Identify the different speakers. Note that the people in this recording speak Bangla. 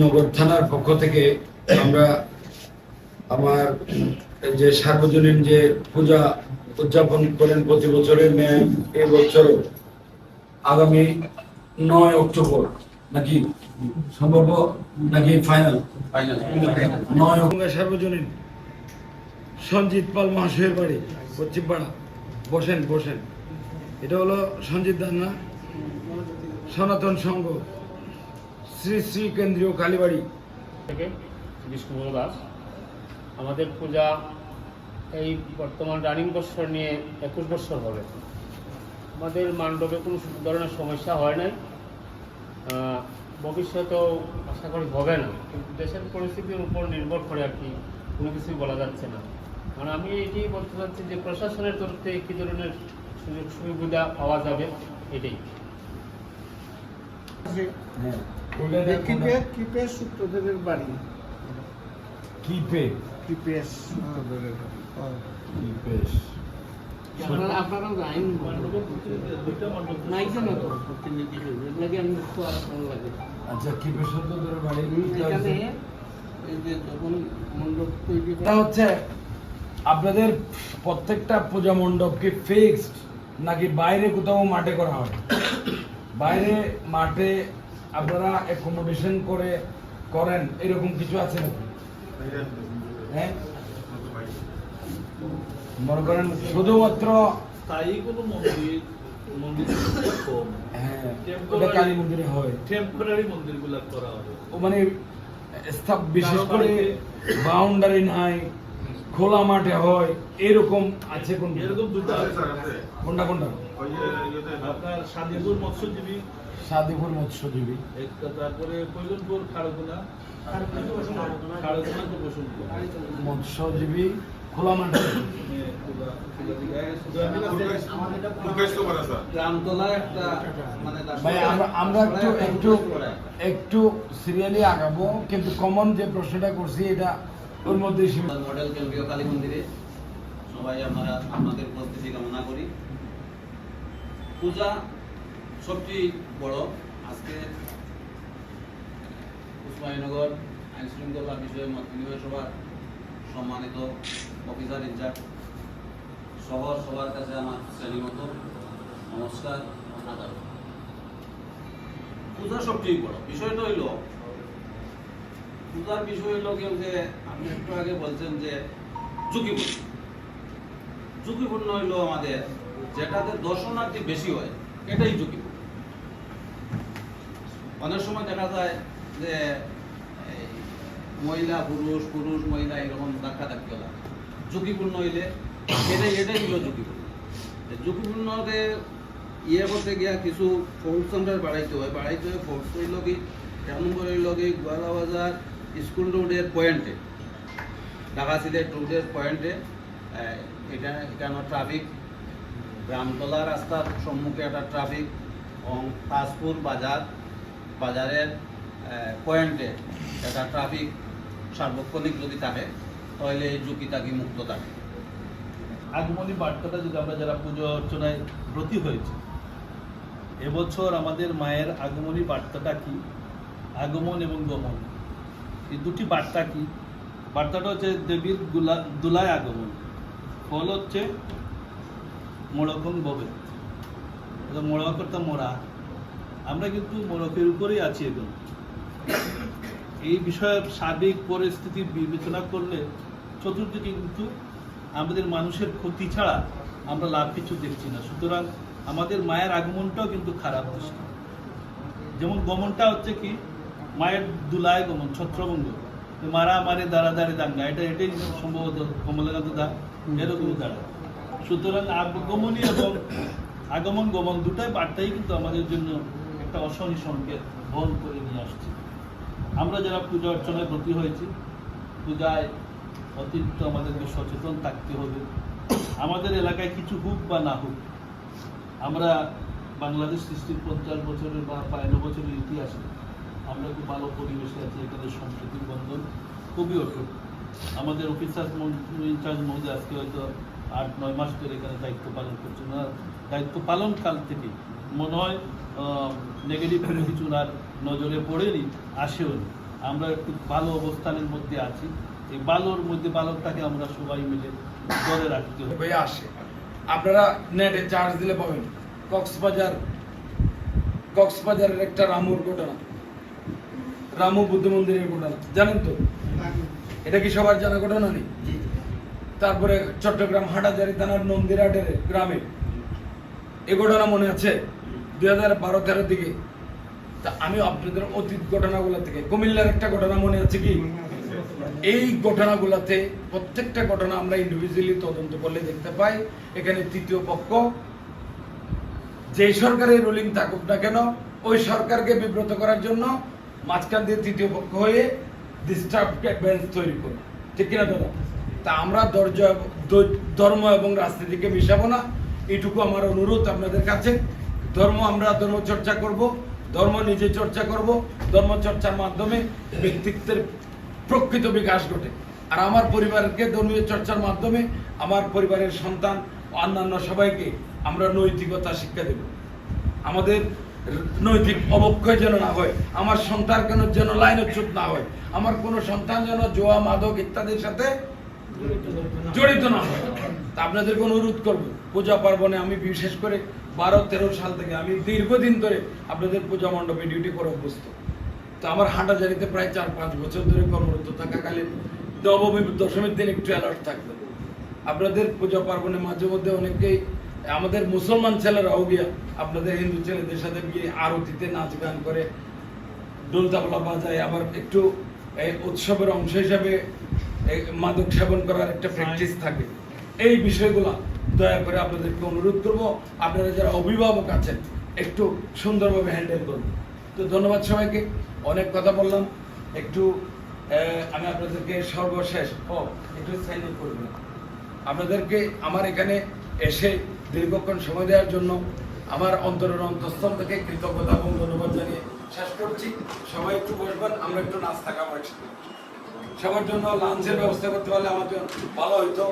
Speaker 1: নগর থানার পক্ষ থেকে আমরা আমার যে সার্বজনীন যে পূজা উদযাপন করেন প্রতি বছরের ন্যায় এই বছরও আগামী নয় অক্টোবর নাকি সম্ভব নাকি ফাইনাল নয় সার্বজনীন। সঞ্জিত পাল মহাশয়ের বাড়ি পশ্চিমপাড়া বসেন বসেন। এটা হলো সঞ্জিত দান্না সনাতন সংঘ। শ্রী শ্রী কেন্দ্রীয় কালীবাড়ি।
Speaker 2: থেকে বিষ্ণু দাস আমাদের পূজা এই বর্তমান রানিং বৎসর নিয়ে একুশ বৎসর হবে। আমাদের মান্ডবে কোনো ধরনের সমস্যা হয় নাই। ভবিষ্যতেও আশা করি হবে না। কিন্তু দেশের পরিস্থিতির উপর নির্ভর করে আর কি কোনো কিছুই বলা যাচ্ছে না। মানে আমি এটি বলতে চাচ্ছি যে প্রশাসনের তরফ থেকে কী ধরনের সুযোগ সুবিধা পাওয়া যাবে এটাই।
Speaker 1: হ্যাঁ।
Speaker 3: কিপে কিপে? সূত্রধরের বাড়ি। সূত্রধরের
Speaker 4: আপনারা আপনারাও আইন নাই জানো তো? প্রতিনিধি হিসেবে লাগে আমি খুব আর লাগে?
Speaker 1: আচ্ছা বাড়ি
Speaker 4: এখানে এই যে যখন মণ্ডপ তৈরি
Speaker 1: এটা হচ্ছে আপনাদের প্রত্যেকটা পূজা মণ্ডপ কি ফিক্সড নাকি বাইরে কোথাও মাঠে করা হয়? বাইরে মাঠে আপনারা অ্যাকোমোডেশন করে করেন এরকম কিছু আছে নাকি? হ্যাঁ? মনে করেন শুধুমাত্র
Speaker 5: স্থায়ী কোনো মন্দির মন্দির কম
Speaker 1: হ্যাঁ ওটা কালী মন্দিরে হয়।
Speaker 5: টেম্পোরারি মন্দিরগুলো করা হবে।
Speaker 1: ও মানে বিশেষ
Speaker 5: করে
Speaker 1: বাউন্ডারি নাই খোলা মাঠে হয় এরকম আছে কোন
Speaker 5: এরকম দুটো আছে।
Speaker 1: কোনটা কোনটা?
Speaker 5: আপনার সাদিপুর মৎস্যজীবী
Speaker 1: সাদিপুর মৎস্যজীবী।
Speaker 5: তারপরে বসুন্ধরা।
Speaker 1: মৎস্যজীবী খোলা মাঠে।
Speaker 3: গ্রামতলা একটা মানে
Speaker 1: ভাই আমরা আমরা একটু একটু একটু সিরিয়ালি আগাবো কিন্তু কমন যে প্রশ্নটা করছি এটা ওর মধ্যে সীমিত
Speaker 6: মডেল কেন্দ্রীয় কালী মন্দিরে সবাই আমরা আপনাদের উপস্থিতি কামনা করি। পূজা সবচেয়ে বড় আজকে উসমানীনগর আইন শৃঙ্খলা বিষয়ে মত বিনিময় সভার সম্মানিত অফিসার ইনচার্জ সহ সবার কাছে আমার শ্রেণীমতো নমস্কার আদাব পূজা সবচেয়ে বড় বিষয়টা হইল, পূজার বিষয় হলো কেউ যে আপনি একটু আগে বলছেন যে ঝুঁকিপূর্ণ। ঝুঁকিপূর্ণ হইল আমাদের, যেটাতে দর্শনার্থী বেশি হয়, এটাই ঝুঁকিপূর্ণ। অনেক সময় দেখা যায় যে মহিলা, পুরুষ পুরুষ, মহিলা এরকম ধাক্কা ধাক্কি হলা। ঝুঁকিপূর্ণ হইলে এটাই এটাই হলো ঝুঁকিপূর্ণ। ঝুঁকিপূর্ণতে ইয়ে করতে গিয়া কিছু ফোর্স সেন্টার বাড়াইতে হয়। বাড়াইতে হয় ফোর্স হইল কি এক নম্বর হইল কি, গোয়ালা বাজার স্কুল রোডের পয়েন্টে ঢাকা সিলেট রোডের পয়েন্টে এটা, এখানে ট্রাফিক গ্রামতলা রাস্তার সম্মুখে একটা ট্রাফিক এবং তাজপুর বাজার বাজারের পয়েন্টে একটা ট্রাফিক সার্বক্ষণিক যদি থাকে তাহলে এই ঝুঁকি থাকি মুক্ত থাকে
Speaker 5: আগমনী বার্তাটা যদি আমরা যারা পুজো অর্চনায় ব্রতী হয়েছে, এবছর আমাদের মায়ের আগমনী বার্তাটা কি? আগমন এবং গমন। এই দুটি বার্তা কি? বার্তাটা হচ্ছে দেবীরগুলা দুলায় আগমন। ফল হচ্ছে মোড়কং ববে মোড়ক করতে মোড়া। আমরা কিন্তু মোড়কের উপরেই আছি এখন। এই বিষয়ের সার্বিক পরিস্থিতি বিবেচনা করলে চতুর্দিকে কিন্তু আমাদের মানুষের ক্ষতি ছাড়া আমরা লাভ কিছু দেখছি না। সুতরাং আমাদের মায়ের আগমনটাও কিন্তু খারাপ দৃষ্টি। যেমন গমনটা হচ্ছে কি, মায়ের দুলায় গমন, ছত্রভঙ্গ। মারা মারে দাঁড়া দাঁড়ে দাঙ্গা, এটা এটাই সম্ভবত কমলাকান্ত দা এরকম দাঁড়ায় সুতরাং আগমনী এবং আগমন গমন দুটাই বার্তাই কিন্তু আমাদের জন্য একটা অশনি সংকেত বহন করে নিয়ে আসছে। আমরা যারা পূজা অর্চনায় ব্রতী হয়েছি, পূজায় অতিরিক্ত আমাদেরকে সচেতন থাকতে হবে। আমাদের এলাকায় কিছু হোক বা না হোক, আমরা বাংলাদেশ সৃষ্টির পঞ্চাশ বছরের বা বায়ান্ন বছরের ইতিহাসে, আমরা খুব ভালো পরিবেশে আছি, এখানে সম্প্রীতির বন্ধন খুবই অটুট। আমাদের অফিসার ইনচার্জ মহোদয় আজকে হয়তো আট, নয় মাস ধরে এখানে দায়িত্ব পালন করছেন। দায়িত্ব পালন কাল থেকে মনে হয় নেগেটিভ কোনো কিছু ওনার নজরে পড়েনি আসেও আমরা একটু ভালো অবস্থানের মধ্যে আছি। এই ভালোর মধ্যে ভালোটাকে আমরা সবাই মিলে ধরে রাখতে হবে।
Speaker 1: আসে। আপনারা নেটে চার্জ দিলে পাবেন। কক্সবাজার কক্সবাজারের একটা রামুর ঘটনা। রামু বুদ্ধ মন্দিরের ঘটনা। জানেন তো? এটা কি সবার জানা ঘটনা নেই তারপরে চট্টগ্রাম হাটাজারি থানার নন্দিরাটের গ্রামে। এ ঘটনা মনে আছে? দুই হাজার বারো, তেরোর দিকে। তা আমি আপনাদের অতীত ঘটনাগুলো থেকে, কুমিল্লার একটা ঘটনা মনে আছে কি? এই ঘটনাগুলোতে প্রত্যেকটা ঘটনা আমরা ইন্ডিভিজুয়ালি তদন্ত করলে দেখতে পাই। এখানে তৃতীয় পক্ষ, যে সরকারের রুলিং থাকুক না কেন, ওই সরকারকে বিব্রত করার জন্য মাঝখান দিয়ে তৃতীয় পক্ষ হয়ে ডিস্টার্ব বেঞ্চ তৈরি করে ঠিক কিনা দাদা তা আমরা ধৈর্য, ধর্ম এবং রাজনীতিকে মিশাবো না। এইটুকু আমার অনুরোধ আপনাদের কাছে। ধর্ম আমরা ধর্ম চর্চা করব, ধর্ম নিজে চর্চা করব, ধর্ম চর্চার মাধ্যমে ব্যক্তিত্বের প্রকৃত বিকাশ ঘটে। আর আমার পরিবারকে ধর্মীয় চর্চার মাধ্যমে আমার পরিবারের সন্তান অন্যান্য সবাইকে আমরা নৈতিকতা শিক্ষা দেব। আমাদের নৈতিক অবক্ষয় যেন না হয়, আমার সন্তান কেন যেন লাইনচ্যুত না হয়, আমার কোনো সন্তান যেন জোয়া, মাদক ইত্যাদির সাথে জড়িত না হয়। তা আপনাদেরকে অনুরোধ করব, পূজা পার্বণে আমি বিশেষ করে বারো, তেরো সাল থেকে আমি দীর্ঘদিন ধরে আপনাদের পূজা মণ্ডপে ডিউটি করে অভ্যস্ত। তো আমার হাঁটাজারিতে প্রায় চার, পাঁচ বছর ধরে কর্মরত থাকাকালীন নবমী, দশমীর দিন একটু অ্যালার্ট থাকবে আপনাদের পূজা পার্বণে মাঝে মধ্যে অনেকেই, আমাদের মুসলমান ছেলেরাও গিয়া, আপনাদের হিন্দু ছেলেদের সাথে গিয়ে আরতিতে নাচ গান করে ডোল তাবলা বাজায়, আবার একটু উৎসবের অংশ হিসাবে মাদক সেবন করার একটা প্র্যাকটিস থাকে। এই বিষয়গুলো দয়া করে আপনাদেরকে অনুরোধ করব, আপনারা যারা অভিভাবক আছেন, একটু সুন্দরভাবে হ্যান্ডেল করুন। তো ধন্যবাদ সবাইকে, অনেক কথা বললাম। একটু আমি আপনাদেরকে সর্বশেষ, ও, একটু সাইন ইন করবেন আপনাদেরকে আমার এখানে এসে দীর্ঘক্ষণ সময় দেওয়ার জন্য আমার অন্তরের অন্তঃস্থল থেকে কৃতজ্ঞতা এবং ধন্যবাদ জানিয়ে শেষ করছি। সবাই একটু বসবেন, আমরা একটু নাস্তা খাব সবার জন্য লাঞ্চের ব্যবস্থা করতে পারলে আমার জন্য ভালো হইতো।